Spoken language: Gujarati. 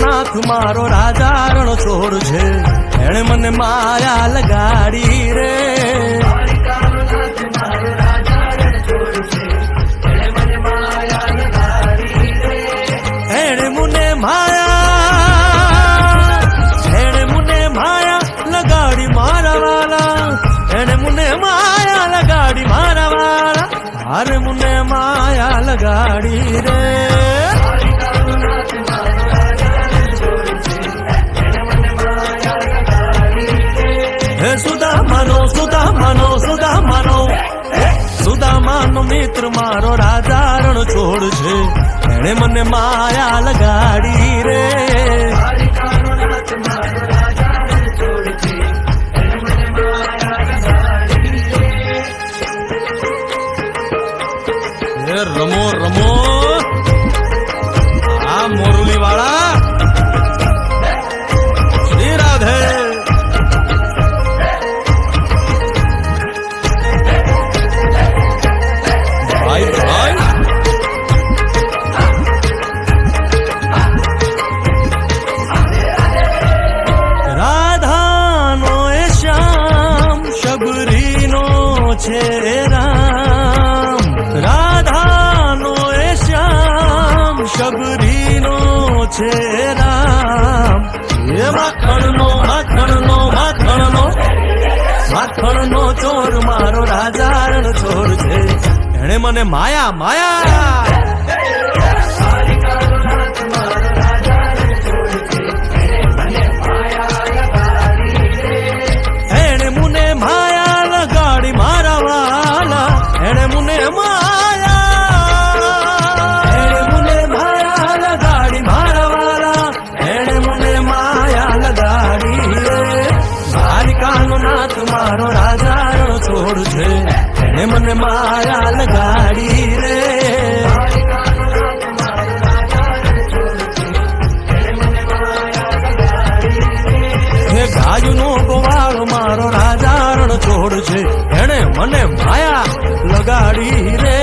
નાથ મારો રાજા રણ છોડ છે. એણે મને માયા લગાડી રે. એણે મુને માયા, એણે મુને માયા લગાડી મારા વાલા. એણે મુને માયા લગાડી મારા વાલા. હારે મુને માયા લગાડી રે. મને માયા લગાડી રે એ રમો રમો છે રામ? રાધાનો એ શ્યામ, શબરીનો છે રામ? એ માખણનો માખણનો માખણનો માખણનો ચોર, મારો રાજારણ ચોર છે. એણે મને માયા માયા! મારો રાજાનો છોડ છે. એણે મને માયા લગાડી રે. હે ગાયનો ગોવાળ મારો રાજા રણ છોડ છે. એણે મને માયા લગાડી રે.